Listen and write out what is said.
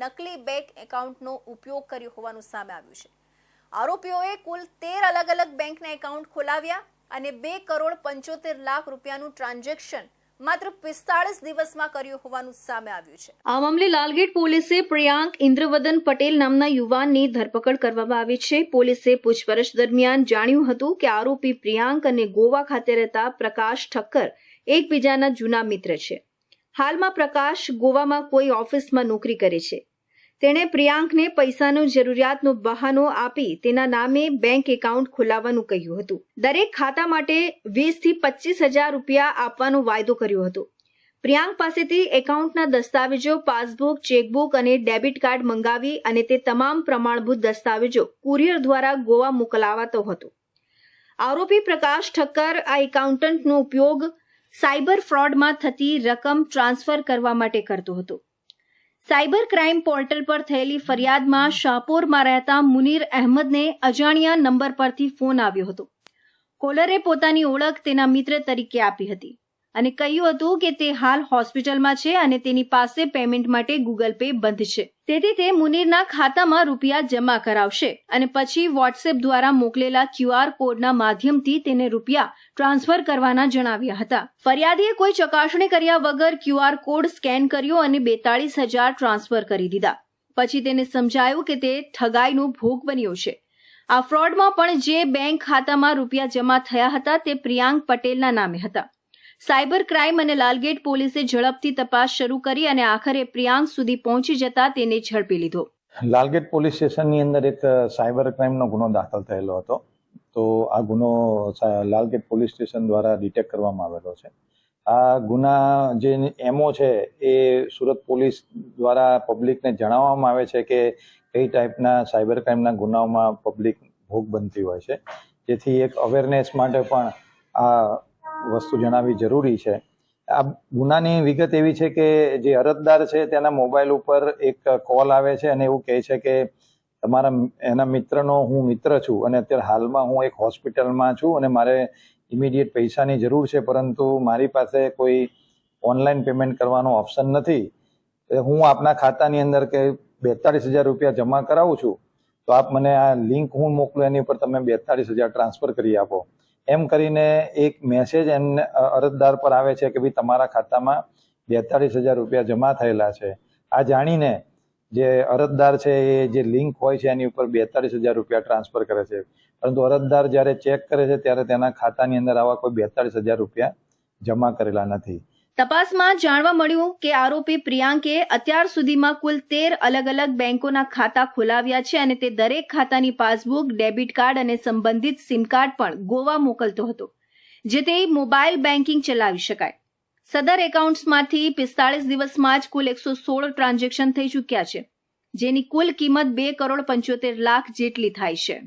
નકલી બેંક એકાઉન્ટનો ઉપયોગ કર્યો હોવાનું સામે આવ્યું છે. આરોપીઓએ કુલ તેર અલગ અલગ બેંકના એકાઉન્ટ ખોલાવ્યા અને બે કરોડ પંચોતેર લાખ રૂપિયાનું ટ્રાન્ઝેક્શન માત્ર પિસ્તાળીસ દિવસમાં કર્યું હોવાનું સામે આવ્યું છે. આ મામલે લાલગેટ પોલીસે પ્રિયાંક ઇન્દ્રવદન પટેલ નામના યુવાનની ધરપકડ કરવામાં આવી છે. પોલીસે પૂછપરછ દરમિયાન જાણ્યું હતું કે આરોપી પ્રિયાંક અને ગોવા ખાતે રહેતા પ્રકાશ ઠક્કર એકબીજાના જૂના મિત્ર છે. હાલમાં પ્રકાશ ગોવામાં કોઈ ઓફિસમાં નોકરી કરે છે. તેણે પ્રિયાંકને પૈસાનું જરૂરિયાતનું બહાનો આપી તેના નામે બેંક એકાઉન્ટ ખોલાવવાનું કહ્યું હતું. દરેક ખાતા માટે વીસથી પચીસ હજાર રૂપિયા આપવાનો વાયદો કર્યો હતો. પ્રિયાંક પાસેથી એકાઉન્ટના દસ્તાવેજો, પાસબુક, ચેકબુક અને ડેબિટ કાર્ડ મંગાવી અને તે તમામ પ્રમાણભૂત દસ્તાવેજો કુરિયર દ્વારા ગોવા મોકલાવાતો હતો. આરોપી પ્રકાશ ઠક્કર આ એકાઉન્ટન્ટનો ઉપયોગ સાયબર ફ્રોડમાં થતી રકમ ટ્રાન્સફર કરવા માટે કરતો હતો. સાયબર ક્રાઇમ પોર્ટલ પર થયેલી ફરિયાદમાં શાહપોરમાં રહેતા મુનીર અહેમદને અજાણ્યા નંબર પરથી ફોન આવ્યો હતો. કોલરે પોતાની ઓળખ તેના મિત્ર તરીકે આપી હતી. અને કહ્યું હતું કે તે હાલ હોસ્પિટલમાં છે અને તેની પાસે પેમેન્ટ માટે ગૂગલ પે બંધ છે. તેથી તે મુનીરના ખાતામાં રૂપિયા જમા કરાવશે અને પછી વોટ્સએપ દ્વારા મોકલેલા ક્યુઆર કોડના માધ્યમથી તેને રૂપિયા ટ્રાન્સફર કરવાના જણાવ્યા હતા. ફરિયાદીએ કોઈ ચકાસણી કર્યા વગર ક્યુઆર કોડ સ્કેન કર્યો અને બેતાળીસ હજાર ટ્રાન્સફર કરી દીધા. પછી તેને સમજાયું કે તે ઠગાઈનો ભોગ બન્યો છે. આ ફ્રોડમાં પણ જે બેંક ખાતામાં રૂપિયા જમા થયા હતા તે પ્રિયાંક પટેલના નામે હતા. સાયબર ક્રાઇમ અને લાલગેટ પોલીસે ઝડપથી તપાસ શરૂ કરી અને આખરે પ્રિયાંક સુધી પહોંચી જતા તેને ઝડપી લીધો. લાલગેટ પોલીસ સ્ટેશનની અંદર એક સાયબર ક્રાઇમનો ગુનો દાખલ થયેલો હતો. તો આ ગુનો લાલગેટ પોલીસ સ્ટેશન દ્વારા ડિટેક્ટ કરવામાં આવેલો છે. આ ગુના જે એમઓ છે, એ સુરત પોલીસ દ્વારા પબ્લિકને જણાવવામાં આવે છે કે કઈ ટાઈપના સાયબર ક્રાઇમના ગુનાઓમાં પબ્લિક ભોગ બનતી હોય છે. જેથી એક અવેરનેસ માટે પણ આ વસ્તુ જણાવવી જરૂરી છે. આ ગુનાની વિગત એવી છે કે જે અરજદાર છે તેના મોબાઈલ ઉપર એક કોલ આવે છે અને એવું કહે છે કે તમારા એના મિત્રનો હું મિત્ર છું અને અત્યારે હાલમાં હું એક હોસ્પિટલમાં છું અને મારે ઇમિડિયેટ પૈસાની જરૂર છે પરંતુ મારી પાસે કોઈ ઓનલાઈન પેમેન્ટ કરવાનો ઓપ્શન નથી. હું આપના ખાતાની અંદર કે બેતાળીસ હજાર રૂપિયા જમા કરાવું છું, તો આપ મને આ લિંક હું મોકલું, એની ઉપર તમે બેતાળીસ હજાર ટ્રાન્સફર કરી આપો. એમ કરીને એક મેસેજ એમને અરજદાર પર આવે છે કે ભાઈ તમારા ખાતામાં બેતાળીસ હજાર રૂપિયા જમા થયેલા છે. આ જાણીને જે અરજદાર છે એ જે લિંક હોય છે એની ઉપર બેતાળીસ હજાર રૂપિયા ટ્રાન્સફર કરે છે. પરંતુ અરજદાર જ્યારે ચેક કરે છે ત્યારે તેના ખાતાની અંદર આવા કોઈ બેતાળીસ હજાર રૂપિયા જમા કરેલા નથી. તપાસમાં જાણવા મળ્યું કે આરોપી પ્રિયાંકે અત્યાર સુધીમાં કુલ તેર અલગ અલગ બેંકોના ખાતા ખોલાવ્યા છે અને તે દરેક ખાતાની પાસબુક, ડેબિટ કાર્ડ અને સંબંધિત સિમ કાર્ડ પણ ગોવા મોકલતો હતો જેથી મોબાઈલ બેન્કિંગ ચલાવી શકાય. સદર એકાઉન્ટ્સમાંથી પિસ્તાળીસ દિવસમાં જ કુલ એકસો સોળ ટ્રાન્ઝેક્શન થઈ ચૂક્યા છે, જેની કુલ કિંમત બે કરોડ પંચોતેર લાખ જેટલી થાય છે.